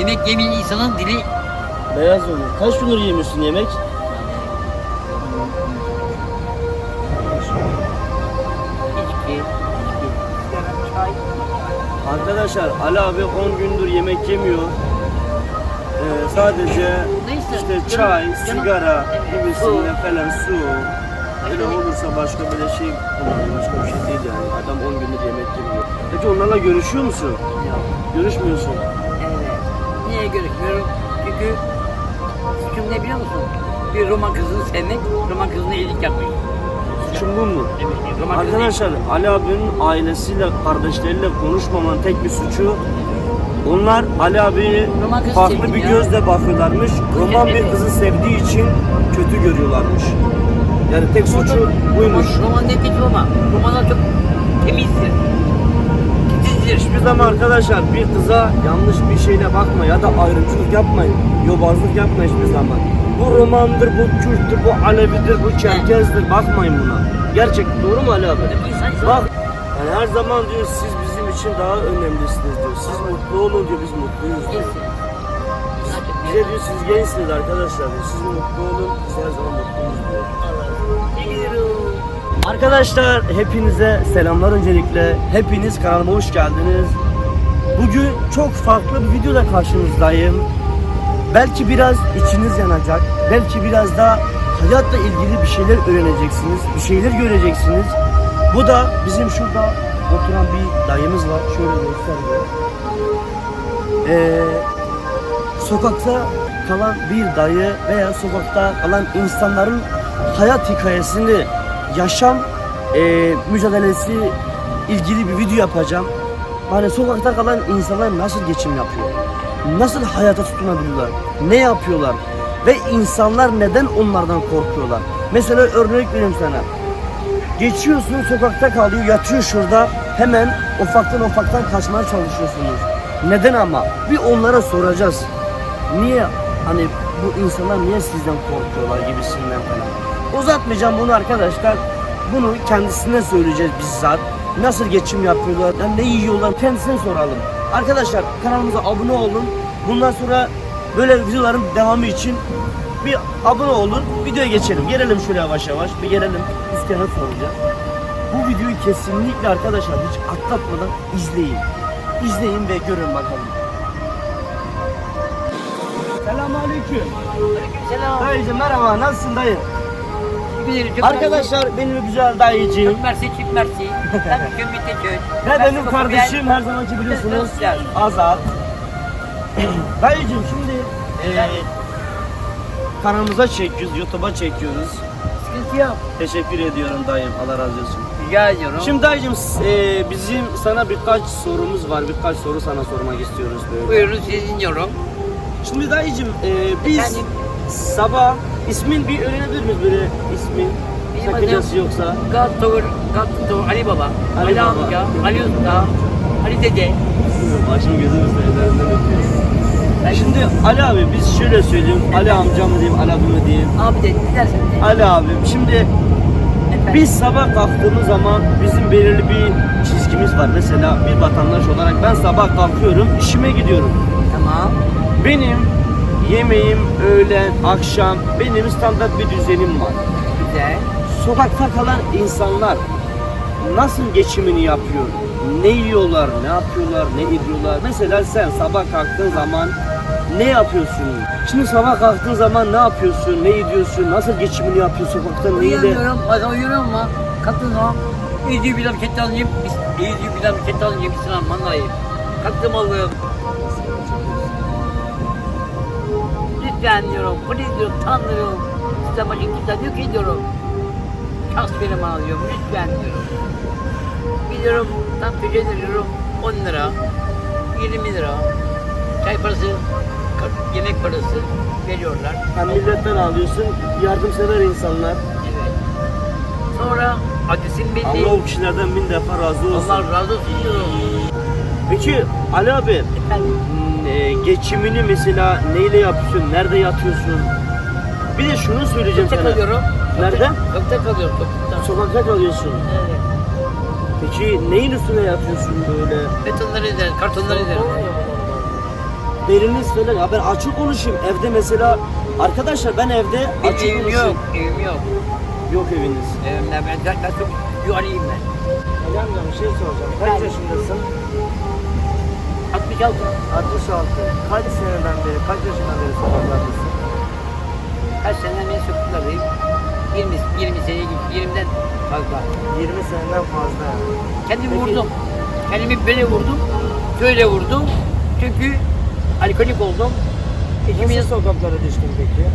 Yemek yemeyen insanın dili Beyaz olur. Kaç gündür yemiyorsun yemek? içki. Arkadaşlar Ali abi 10 gündür yemek yemiyor. Ee, sadece Neyse, işte canım- çay, canım- sigara Evet, gibisinden falan su. Öyle olursa başka bir şey kullanıyor. Başka bir şey değil yani. Adam 10 gündür yemek yemiyor. Peki onlarla görüşüyor musun? Yok. Görüşmüyorsun. Görüşmüyorum? Çünkü suçum ne biliyor musun? Bir Roma kızını sevmek, Roma kızına iyilik yapmak. Suçun bu mu? Evet, Roma kızı Arkadaşlar Ali abinin ailesiyle, kardeşleriyle konuşmamanın tek bir suçu onlar Ali Roman kızı farklı bir ya. gözle bakıyorlarmış. Roman bir kızı sevdiği için kötü görüyorlarmış. Yani tek suçu buymuş. Roman, roman ne kötü Roma? Romanlar çok temizdir. Titizdir. Hiçbir zaman arkadaşlar bir kıza yanlış bir şeyle bakma ya da ayrımcılık yapmayın. Yobazlık yapma hiçbir zaman. Bu romandır, bu Kürttür, bu Alevidir, bu Çerkezdir. Bakmayın buna. Gerçek doğru mu Ali abi? Bak yani her zaman diyor siz bizim için daha önemlisiniz diyor. Siz mutlu olun diyor biz mutluyuz diyor. Bize diyor siz gençsiniz arkadaşlar diyor. Siz mutlu olun biz her zaman mutluyuz diyor. Arkadaşlar hepinize selamlar öncelikle. Hepiniz kanalıma hoş geldiniz. Bugün çok farklı bir videoda karşınızdayım. Belki biraz içiniz yanacak. Belki biraz da hayatla ilgili bir şeyler öğreneceksiniz. Bir şeyler göreceksiniz. Bu da bizim şurada oturan bir dayımız var. Şöyle göstereyim. Ee, sokakta kalan bir dayı veya sokakta kalan insanların hayat hikayesini, yaşam e, mücadelesi ilgili bir video yapacağım. Hani sokakta kalan insanlar nasıl geçim yapıyor? Nasıl hayata tutunabiliyorlar? Ne yapıyorlar? Ve insanlar neden onlardan korkuyorlar? Mesela örnek vereyim sana. Geçiyorsun sokakta kalıyor yatıyor şurada hemen ufaktan ufaktan kaçmaya çalışıyorsunuz. Neden ama? Bir onlara soracağız. Niye hani bu insanlar niye sizden korkuyorlar gibisinden falan. Uzatmayacağım bunu arkadaşlar. Bunu kendisine söyleyeceğiz bizzat. Nasıl geçim yapıyorlar, ne yiyorlar kendisine soralım. Arkadaşlar kanalımıza abone olun. Bundan sonra böyle videoların devamı için bir abone olun. Videoya geçelim. Gelelim şöyle yavaş yavaş. Bir gelelim. İsteyene soracağız. Bu videoyu kesinlikle arkadaşlar hiç atlatmadan izleyin. İzleyin ve görün bakalım. Selamünaleyküm. Selam. Dayıcım merhaba. Nasılsın dayı? Bilirim, çok Arkadaşlar benim güzel dayıcığım. Çok mersi, çok mersi. Tabii ki müteşekkir. Ve benim kardeşim her zamanki biliyorsunuz. Azat. Dayıcığım şimdi eee kanalımıza çekiyoruz, YouTube'a çekiyoruz. Sıkıntı yok. Teşekkür ediyorum dayım. Allah razı olsun. Rica ediyorum. Şimdi dayıcığım eee, bizim sana birkaç sorumuz var. Birkaç soru sana sormak istiyoruz böyle. Buyurun sizi dinliyorum. Şimdi dayıcığım eee, biz Efendim? sabah ismin bir öğrenebilir miyiz böyle ismin? Benim Sakıncası adım- yoksa. Gattoğur, Gattoğur, Ali Baba, Ali Ali, Baba. Amca, Ali Usta, Ali Dede. Başım gözüm üstlerinden öpüyoruz. Şimdi Ali abi biz şöyle söyleyeyim. Ali amca mı diyeyim, Ali abi mi diyeyim? Abi de ne dersin? de? Ali abim şimdi Efendim? biz sabah kalktığımız zaman bizim belirli bir çizgimiz var. Mesela bir vatandaş olarak ben sabah kalkıyorum, işime gidiyorum. Tamam. Benim yemeğim, öğlen, akşam benim standart bir düzenim var. Güzel. Sokakta kalan insanlar nasıl geçimini yapıyor? Ne yiyorlar, ne yapıyorlar, ne ediyorlar? Mesela sen sabah kalktığın zaman ne yapıyorsun? Şimdi sabah kalktığın zaman ne yapıyorsun, ne ediyorsun, nasıl geçimini yapıyorsun sokakta neyle? Uyanıyorum, bazen uyuyorum ama kalktığım zaman İyice bir laf kette alayım, iyice bir laf kette alayım, Bismillahirrahmanirrahim. Kalktım Allah'ım. Lütfen diyorum, please diyorum, tanrım. Size başka kimse yok ki diyorum. Şans benim alıyorum, lütfen diyorum. Gidiyorum, tam köşeye veriyorum, 10 lira, 20 lira. Çay parası, yemek parası veriyorlar. Sen milletten alıyorsun, yardımsever insanlar. Evet. Sonra adresim belli. Allah o kişilerden bin defa razı olsun. Allah razı olsun diyorum. Peki Ali abi, Efendim. E, geçimini mesela neyle yapıyorsun, nerede yatıyorsun? Bir de şunu söyleyeceğim Sokakta sana. kalıyorum. Nerede? Sokakta kalıyorum. Sokakta. Sokakta kalıyorsun. Evet. Peki neyin üstüne yatıyorsun böyle? Betonları izlerim, kartonları izlerim. beliniz falan. Ya ben açık konuşayım. Evde mesela arkadaşlar ben evde Benim açık evim konuşayım. yok, evim yok. Yok eviniz. Evimde ben zaten çok yuvarlayayım ben. Amca bir şey soracağım. Kaç yaşındasın? 66. 66. Kaç seneden beri, kaç yaşından beri sokaklardasın? Kaç seneden beri sokaklardayım? 20, 20 sene, 20'den fazla. 20 seneden fazla. Kendimi Peki- vurdum. Kendimi böyle vurdum. Şöyle vurdum. Çünkü alkolik oldum. Nasıl sokaklara düştün peki?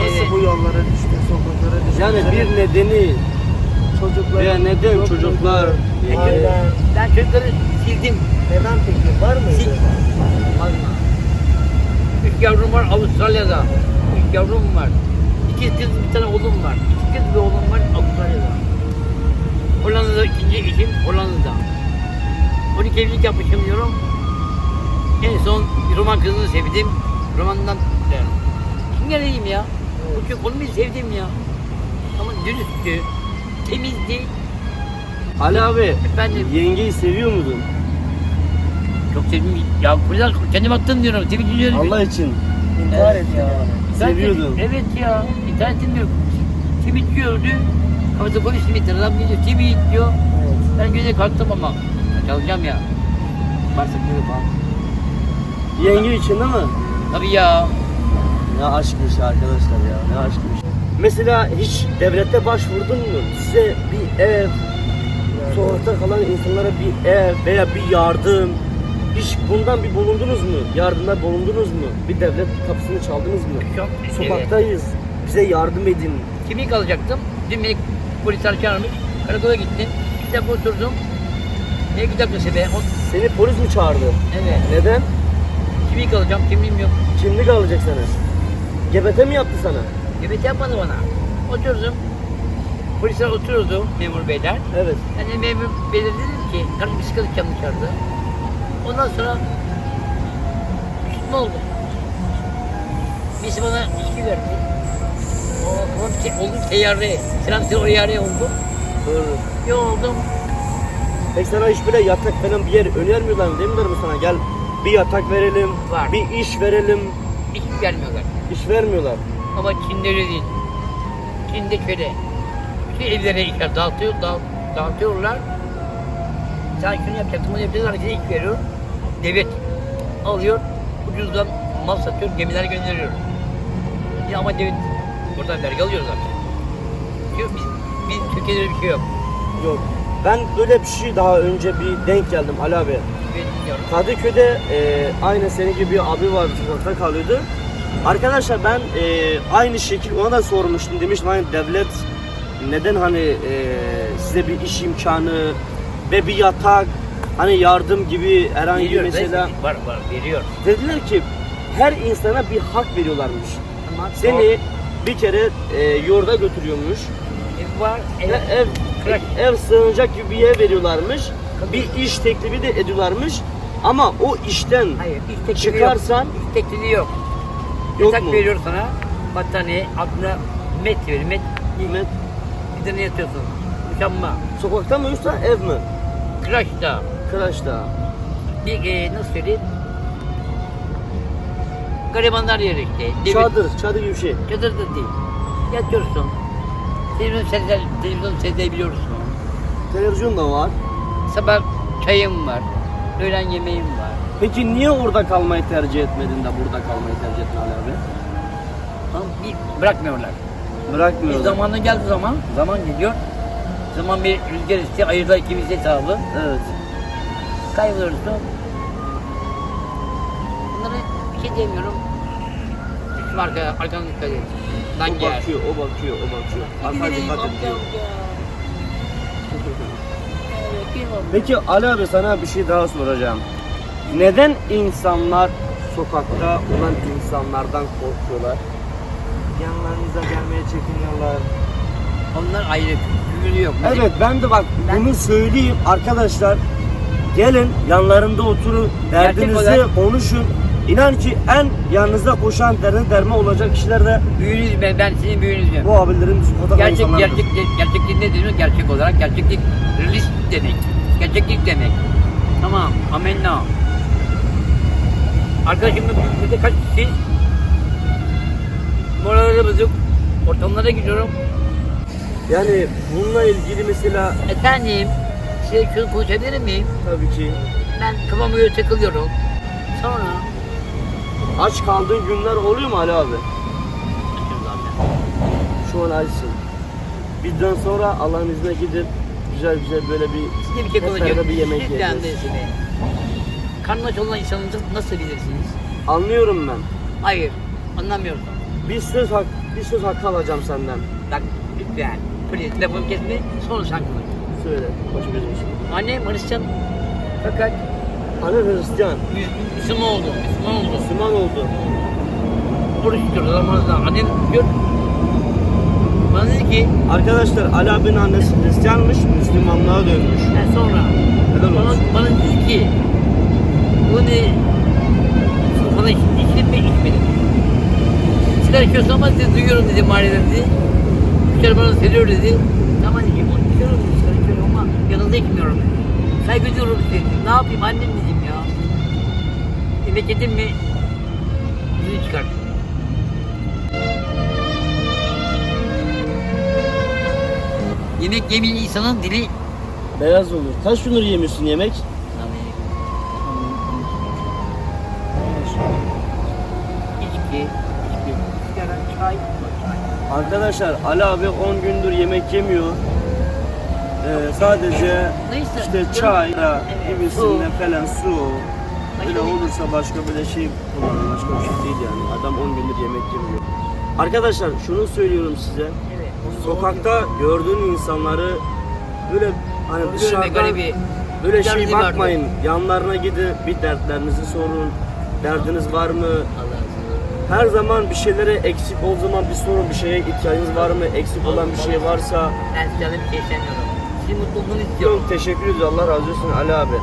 Nasıl Evet. bu yollara düştün, sokaklara düştün? Yani bir nedeni çocuklar. Ya neden çocuklar? Ailen. ben çocukları sildim. Neden peki? Var mıydı? Sil. Bakma. Üç yavrum var Avustralya'da. Üç yavrum var. İki kız bir tane oğlum var. İki kız bir oğlum var Avustralya'da. Hollanda'da ikinci eşim Hollanda'da. 12 evlilik yapmışım diyorum. En son roman kızını sevdim. Romandan yani. Kim geleyim ya? Bu çok onu sevdim ya. Ama dürüsttü. Temizdi. Ali abi, Efendim. yengeyi seviyor muydun? Çok sevdim. Ya burada kendim attım diyorum. Temizli diyorum. Allah için. İntihar etti ya. Seviyordun. Evet ya. İnternetim yok. Simit yiyordu. Kafada koy simit. Adam geliyor simit diyor. Ben gece kalktım ama. Çalacağım ya. Bağırsakları falan. Yenge için değil mi? Tabii ya. Ne aşkmış arkadaşlar ya, ne aşkmış. Mesela hiç devlette başvurdun mu? Size bir ev, sokakta kalan insanlara bir ev veya bir yardım, hiç bundan bir bulundunuz mu? Yardımda bulundunuz mu? Bir devlet kapısını çaldınız mı? Çok Sokaktayız, bize yardım edin. Kimlik alacaktım. Dün beni polisler çağırmış. Karakola gittim. Kitap oturdum. Ne kitap be? O, Seni polis mi çağırdı? evet. Neden? Kimlik alacağım. Kimliğim yok. Kimlik alacak sana. GBT mi yaptı sana? Evet yapmadı bana. Oturdum. Polisler oturuyordu memur beyler. Evet. Yani memur belirledim ki karım bisiklet yapacağım dışarıda. Ondan sonra ne oldu? Birisi bana içki verdi. O tamam oldu teyyare. Selam o yare oldu. Doğru. Ne oldum? Peki sana hiç böyle yatak falan bir yer önermiyorlar mı? Demiyorlar mı sana? Gel bir yatak verelim, Var. bir iş verelim. Hiç vermiyorlar. İş vermiyorlar. Ama Çin'de öyle değil. Çin'de şöyle. Bütün evlere işler dağıtıyor, dağ, dağıtıyorlar. Sen şunu yapacaksın, bunu yapacaksın, herkese iş veriyor. Devlet alıyor, ucuzdan mal satıyor, gemiler gönderiyor. Ya ama devlet buradan vergi alıyor zaten. Diyor, biz, biz Türkiye'de bir şey yok. Yok. Ben böyle bir şey daha önce bir denk geldim Ali abi. Kadıköy'de e, aynı senin gibi bir abi vardı sokakta kalıyordu. Arkadaşlar ben e, aynı şekil ona da sormuştum demiştim hani devlet neden hani e, size bir iş imkanı ve bir yatak hani yardım gibi herhangi bir mesela Var var veriyor. dediler ki her insana bir hak veriyorlarmış. Ama Seni bir kere e, yurda götürüyormuş. ev var, ev, Ve ev Kırak. ev sığınacak gibi bir yer veriyorlarmış. Bir iş teklifi de ediyorlarmış. Ama o işten Hayır, teklifi çıkarsan yok. İş teklifi yok. Yok Yatak mu? veriyor sana, battaniye, altına met veriyor, met Hikmet tane yatıyorsun. Muşamba, sokakta mı yoksa ev mi? kıraçta, Kıraçta. bir e, nasıl söyleyeyim? Garibanlar yeri işte. devlet- Çadır, çadır gibi bir şey. Çadır da değil. Yatıyorsun. Televizyon seyreder, televizyon seyredebiliyorsun. Televizyon da var. Sabah çayım var, öğlen yemeğim var. Peki niye orada kalmayı tercih etmedin de burada kalmayı tercih ettin Ali abi? Ama bir bırakmıyorlar. Bir Bırakmıyorlar. zamanı geldiği zaman, zaman geliyor. Zaman bir rüzgar istiyor, ayırda ikimiz hesabı. Evet. Kayboluyorsun. Bunlara bir şey demiyorum. Düşme arkaya, arkanı dikkat et. Lan O gel. bakıyor, o bakıyor, o bakıyor. Arkaya dikkat et diyor. Peki Ali abi sana bir şey daha soracağım. Neden insanlar sokakta olan insanlardan korkuyorlar? Yanlarınıza gelmeye çekiniyorlar. Onlar ayrı, güvünü yok. Evet ben de bak Ben- bunu söyleyeyim arkadaşlar. Gelin yanlarında oturun, derdinizi olarak- konuşun. İnan ki en yanınızda koşan derdine derme olacak kişiler de Büyünüz ben, ben sizin büyünüzüm. bu abilerin Gerçek, gerçek, gerçeklik ne demek? Gerçek olarak gerçeklik realist demek. Gerçeklik demek. Tamam, amenna. Arkadaşımla birlikte kaç kişi moralleri bozuk. Ortamlara gidiyorum. Yani bununla ilgili mesela Efendim, size şunu konuşabilir miyim? tabii ki Ben kafama göre takılıyorum. Sonra aç kaldığın günler oluyor mu Ali abi? Şu an açsın. Bizden sonra Allah'ın izniyle gidip güzel güzel böyle bir Size bir şey konuşacağım. bir yemek yiyeceğiz. Karnı aç olan insanı nasıl bilirsiniz? Anlıyorum ben. Hayır, anlamıyorsun. Bir söz hak, bir söz hakkı alacağım senden. Bak lütfen. Please lafımı kesme, sen konuş. Söyle. Başı gözüm. Annem Hristiyan fakat Anne Hristiyan, Müs- Müslüman oldu, Müslüman oldu. Müslüman oldu. Oruç tutuyor Ramazan. Annem diyor, bana dedi ki, Arkadaşlar Ali abinin annesi Hristiyanmış, Müslümanlığa dönmüş. ben sonra Helal bana, olsun. bana dedi ki, bu ne, sana iç- içtin mi içmedin. Sigara içiyorsun ama sizi duyuyorum dedi mahallede dedi. Müşteri bana seviyor dedi. Tamam dedim, onu içiyorum dedi, sigara içiyorum ama yanında içmiyorum dedi. Saygı duyuyorum dedi. Ne yapayım annem dedim ya. Yemek yedin mi? Yüzünü çıkar. Yemek yemeyen insanın dili Beyaz olur. Kaç gündür yemiyorsun yemek? Arkadaşlar Ali abi 10 gündür yemek yemiyor. Ee, sadece işte çay Evet, gibisinden su. falan su. Bir- olursa başka böyle şey kullanır. Başka bir şey değil yani. Adam 10 gündür yemek yemiyor. Arkadaşlar şunu söylüyorum size. Evet. Sokakta gördüğün insanları böyle hani Görme dışarıdan böyle şey bakmayın. Yanlarına gidin bir dertlerinizi sorun. Derdiniz var mı? Her zaman bir şeylere eksik ol zaman bir sorun bir şeye ihtiyacınız var mı? Eksik olan bir şey varsa Ben size bir şey istemiyorum. Sizin mutluluğunu istiyorum. Yok teşekkür ediyoruz Allah razı olsun Ali abi.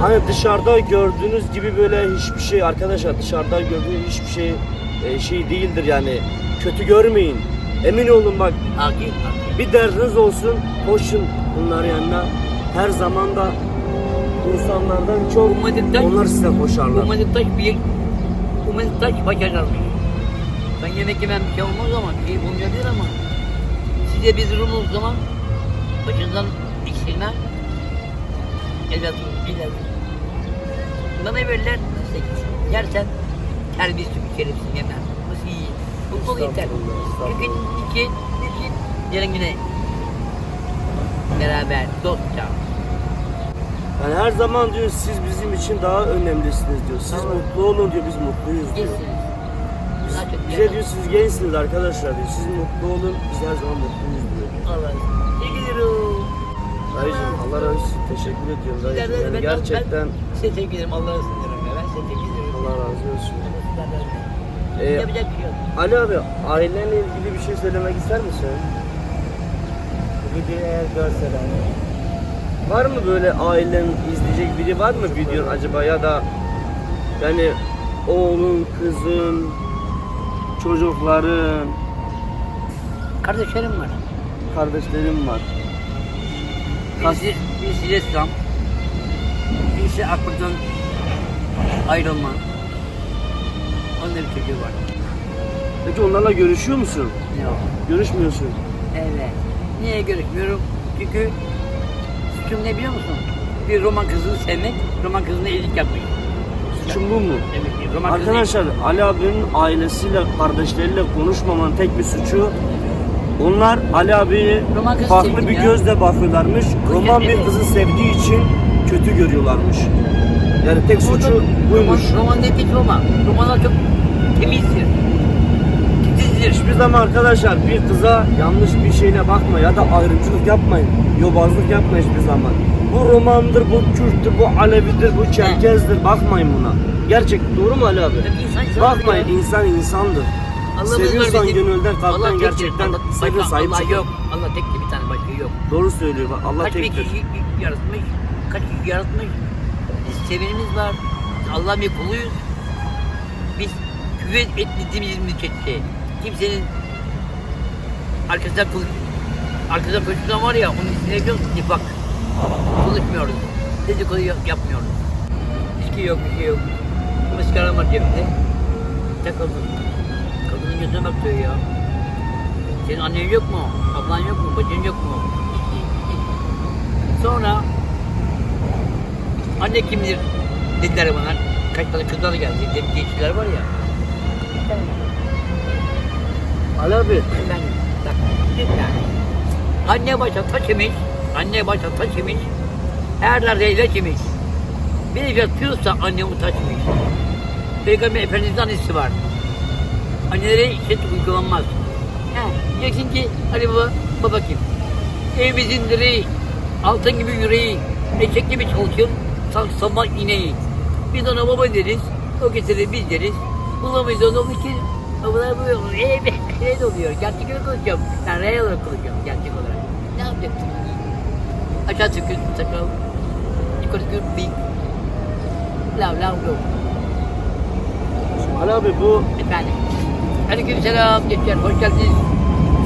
Hani dışarıda gördüğünüz gibi böyle hiçbir şey arkadaşlar dışarıda gördüğünüz hiçbir şey e, şey değildir yani. Kötü görmeyin. Emin olun bak akil. bir derdiniz olsun koşun bunlar yanına. Her zaman da insanlardan çok Ummadıktan- onlar size koşarlar. Umadık taş bir, umadık taş başararmış. Ben yemek yemem bir şey olmaz ama şey bulmayabilir ama size durum olduğu zaman başından ikisine evlat evlat. Bana verirler sekiz. Yersen terbiyesiz bir şerefsin yemem. Nasıl iyi. Bu bu yeter. Çünkü iki, iki, yarın yine beraber dostça. Yani her zaman diyor siz bizim için daha önemlisiniz diyor. Siz Tamam. mutlu olun diyor biz mutluyuz diyor. Gençsiniz. Bize diyor siz gençsiniz arkadaşlar diyor. Siz mutlu olun biz her zaman mutluyuz diyor. Allah. Teşekkür Dayıcım Allah razı olsun. Teşekkür ediyorum dayıcım. Yani gerçekten Ben size teşekkür ederim. Allah'a ısınırım ya. Ben size teşekkür ederim. Allah razı olsun. Ee, Yapacak bir şey yok. Ali abi ailenle ilgili bir şey söylemek ister misin? Bu videoyu eğer görseler Var mı böyle ailen izleyecek biri var mı videon acaba ya da yani oğlun, kızın, çocukların, Kardeşlerim var. kardeşlerin var. Birisi, birisi ressam. Birisi aklından ayrılma. Onun da bir çocuğu var. Peki onlarla görüşüyor musun? Yok. Görüşmüyorsun. Evet. Niye görüşmüyorum? Çünkü suçum ne biliyor musun? Bir roman kızını sevmek, roman kızına iyilik yapmak. Suçun bu mu? Arkadaşlar Ali abinin ailesiyle, kardeşleriyle konuşmamanın tek bir suçu onlar Ali abiyi farklı bir ya. gözle bakıyorlarmış. Roman bir kızı sevdiği için kötü görüyorlarmış. Yani tek suçu buymuş. Roman, roman değil roman. Romanlar çok temizdir. Titizdir. Hiçbir zaman arkadaşlar bir kıza yanlış bir şeyle bakma ya da ayrımcılık yapmayın. Yobazlık yapmayın hiçbir zaman. Bu romandır, bu Kürttür, bu Alevidir, bu Çerkezdir. Bakmayın buna. Gerçek doğru mu Ali abi? İnsan Bakmayın insan insandır. Allah Seviyorsan bizim- gönülden kalpten gerçekten başka sahip Allah çıkın. yok. Allah tek bir tane başka yok. Doğru söylüyor bak Allah kaç tektir. kişi yaratmış, kaç kişi yaratmış. Biz sevenimiz var. Allah'ın bir kuluyuz. Biz küfür etmediğimiz müddetçe kimsenin arkasından kul arkasından konuştuğun var ya onun ismini biliyor musun? Nifak. Konuşmuyoruz. Dedikodu yapmıyoruz. İçki yok, bir şey yok. Maskaram var cebimde. Takıldım. Kadının gözüne bakıyor ya. Senin annen yok mu? Ablan yok mu? Bacın yok mu? Sonra anne kimdir dediler bana. Kaç tane kızlar geldi. Gençler var ya. Ali abi Efendim, bak. Anne başa taş imiş, anne başa taş imiş, her yerde ilaç imiş. Bir yatıyorsa anne o taş imiş. Peygamber Efendimiz'in annesi var. Annelere şiddet uygulanmaz. He, diyeceksin ki, hadi baba, baba kim? Evimizin direği, altın gibi yüreği, eşek gibi çalışır, sal sabah ineği. Biz ona baba deriz, o getirir biz deriz. Bulamayız onu onun için Babalar böyle evet evet oluyor. Gerçek olarak konuşuyorum. Ben real olarak konuşuyorum gerçek olarak. Ne yapacaksın? Aşağı tükür, sakal. Yukarı tükür, bing. Lav lav yok. Ali abi bu Efendim. Aleyküm selam gençler. Hoş geldiniz.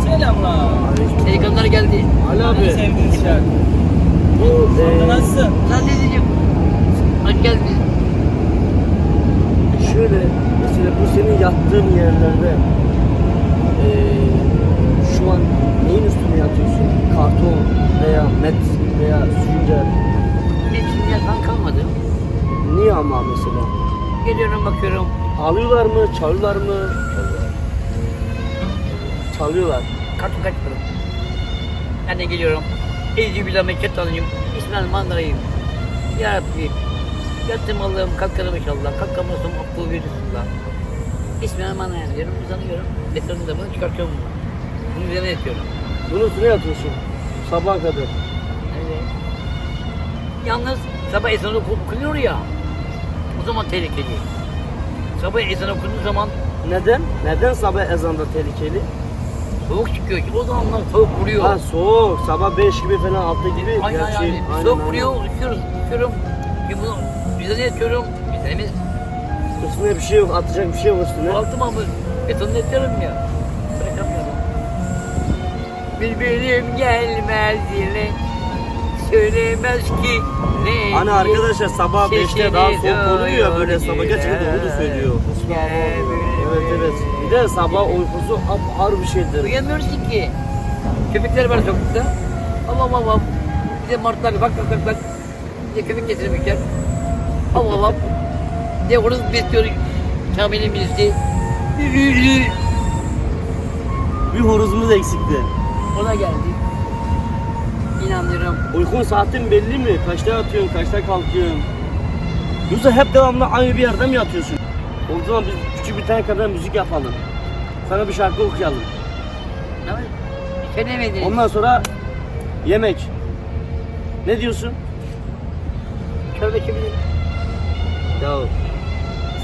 Selamlar. Delikanlılar geldi. Ali abi Sevgili Sıcak. bu e, nasılsın? Lan dedeciğim. Hoş geldiniz. şöyle mesela bu senin yattığın yerlerde e, şu an neyin üstüne yatıyorsun? Karton veya met veya sünger. Şimdi yatan kalmadı. Niye ama mesela? Geliyorum bakıyorum. Alıyorlar mı? Çalıyorlar mı? Çalıyorlar. Kartı kaç para? Ben de geliyorum. Ezi billah meçhet alayım. Bismillahirrahmanirrahim. Ya Rabbi. Yattım Allah'ım kalkarım inşallah. Kalkamazsam aklı verirsin Allah. Bismillahirrahmanirrahim diyorum. Uzanıyorum. Betonun da bunu çıkartıyorum. Bunun üzerine yatıyorum. Bunun üstüne yatıyorsun. Sabaha kadar. Evet. Yalnız sabah ezanı oku- okunuyor ya. O zaman tehlikeli. Sabah ezanı okunduğu zaman Neden? Neden sabah ezanda tehlikeli? soğuk çıkıyor. O zamanlar soğuk vuruyor. Ha soğuk. Sabah 5 gibi falan 6 gibi. Aynen Gerçi- aynen. aynen, Soğuk aynen. vuruyor, üşüyoruz, üşüyorum. Bir bunu üzerine yatıyorum. Üzerimiz Üstüne bir şey yok. Atacak bir şey yok üstüne. altıma mı? Betonunu yatıyorum ya. Birbirim gelmez dile. Söylemez ki ne Hani arkadaşlar sabah Sesini 5'te daha soğuk oluyor ya böyle sabah gerçekten doğru söylüyor. Gel Evet evet. Bir de sabah uykusu ağır bir şeydir. Uyuyamıyorsun ki. Köpekler var sokakta. Allah Allah. Bir de martlar bak bak bak bak. Bir de köpek getirmişler. Allah Allah. Bir de horoz besliyor. Kamil'in birisi. Bir horozumuz eksikti. Ona geldi. İnanıyorum. Uykun saatin belli mi? Kaçta yatıyorsun, kaçta kalkıyorsun? Yoksa hep devamlı aynı bir yerde mi yatıyorsun? O zaman biz küçük bir tane kadar müzik yapalım. Sana bir şarkı okuyalım. Ama içenemediniz. Ondan sonra yemek. Ne diyorsun? Çorba içebilir. Ya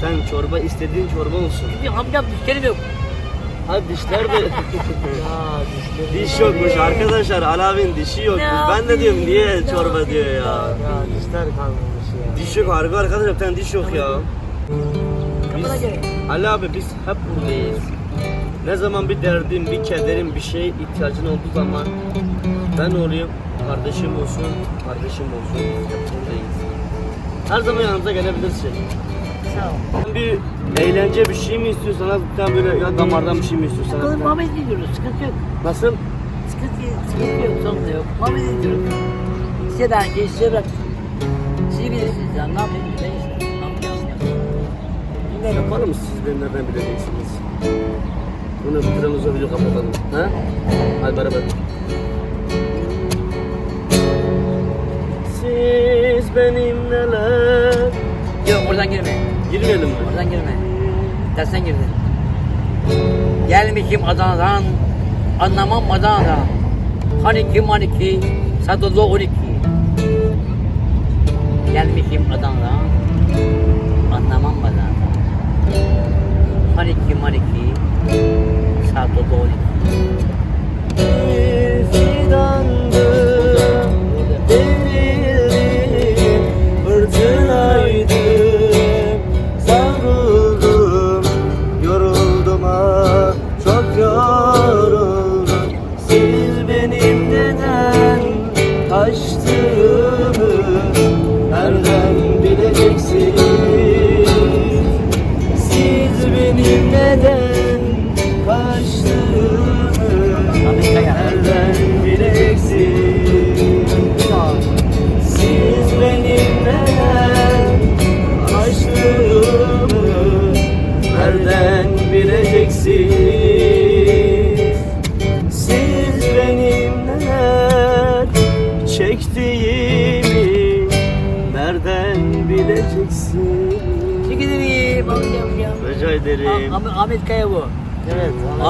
sen çorba istediğin çorba olsun. Çünkü amcam dişlerim yok. Hadi dişler de... Ya dişlerim. Diş yokmuş arkadaşlar. Alavin dişi yokmuş. Ne Ben de diyorum niye çorba diyor ya. Ya dişler kalmamış ya. Diş yok harbi arkadaşlar bir tane diş yok ya. Biz. Ali abi biz hep buradayız. Ne zaman bir derdim, bir kederim, bir şey ihtiyacın olduğu zaman ben olayım, kardeşim olsun, kardeşim olsun, hep buradayız. Her zaman yanımıza gelebilirsin. Sağ ol. Bir eğlence bir şey mi istiyorsan, bir tane böyle ya damardan bir şey mi istiyorsan? Bakalım Muhammed ediyoruz. Sıkıntı yok. Nasıl? Sıkıntı, sıkıntı yok. Sorun da yok. Muhammed ediyoruz. Size ben şey size bırak. Siz bilirsiniz ya. Ne yapayım? Ben işte. Ne yapacağım ya? Ne yapalım siz beni nereden bileceksiniz? Bunu bitirelim video kapatalım. Ha? Hadi beraber. Siz benim neler... Yok oradan girme. Girmeyelim mi? Oradan girme. Tersten girdin. Gelmişim Adana'dan. Anlamam Adana'dan. Hani kim hani ki? Sadullah 12. Gelmişim Adana'dan. Anlamam Adana'dan. Hani kim hani ki? Sadullah 12. Bir fidandım,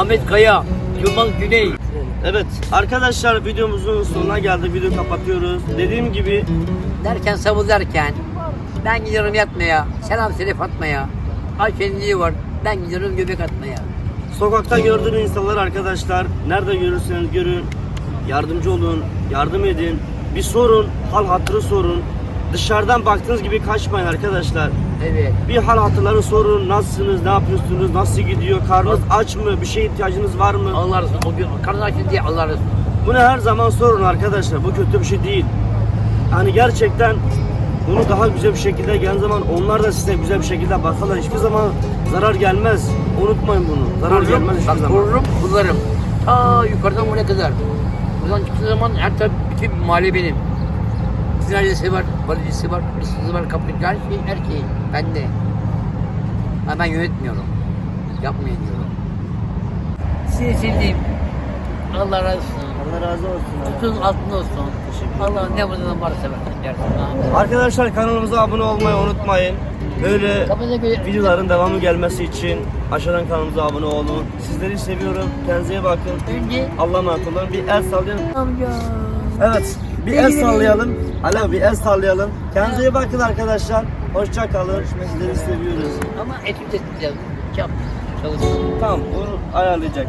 Ahmet Kaya. Yılmaz Güney. Evet arkadaşlar videomuzun sonuna geldik. Videoyu kapatıyoruz. Dediğim gibi Derken sabır derken ben gidiyorum yatmaya. Selam Serif atmaya. Ayşe'nin iyi var. Ben gidiyorum göbek atmaya. sokakta gördüğünüz insanlar arkadaşlar nerede görürseniz görün yardımcı olun, yardım edin. Bir sorun, hal hatırı sorun. Dışarıdan baktığınız gibi kaçmayın arkadaşlar. Evet. Bir hal hatırları sorun. Nasılsınız, ne yapıyorsunuz, nasıl gidiyor, karnınız aç mı, bir şeye ihtiyacınız var mı? Allah razı olsun. O gün karnı açın diye Allah razı olsun. Bunu her zaman sorun arkadaşlar. Bu kötü bir şey değil. Yani gerçekten bunu daha güzel bir şekilde geldiği zaman onlar da size güzel bir şekilde bakarlar. Hiçbir zaman zarar gelmez. Unutmayın bunu. Zarar gelmez hiçbir bak, zaman. korurum, kullarım. Ta yukarıdan buraya kadar. Buradan çıktığı zaman her taraf bütün mahalle benim. Ailesi var, valicisi var, polisisi var, kapıcı her şey, her şey bende. Ama ben yönetmiyorum. Yapmayın diyorum. Sizi sevdiğim. Allah razı olsun. Allah razı olsun. Tutun altında olsun. Allah ne bundan varsa versin gerçekten. Arkadaşlar kanalımıza abone olmayı unutmayın. Böyle videoların devamı gelmesi için aşağıdan kanalımıza abone olun. Sizleri seviyorum. Kendinize bakın. önce Allah'a emanet olun. Bir el sallayalım. amca. Evet. Bir el sallayalım. Hala bir el sallayalım. Kendinize iyi bakın arkadaşlar. Hoşça kalın. Sizleri seviyoruz. Ama etüt edeceğiz. Yap. Çalışın. Tamam onu ayarlayacak.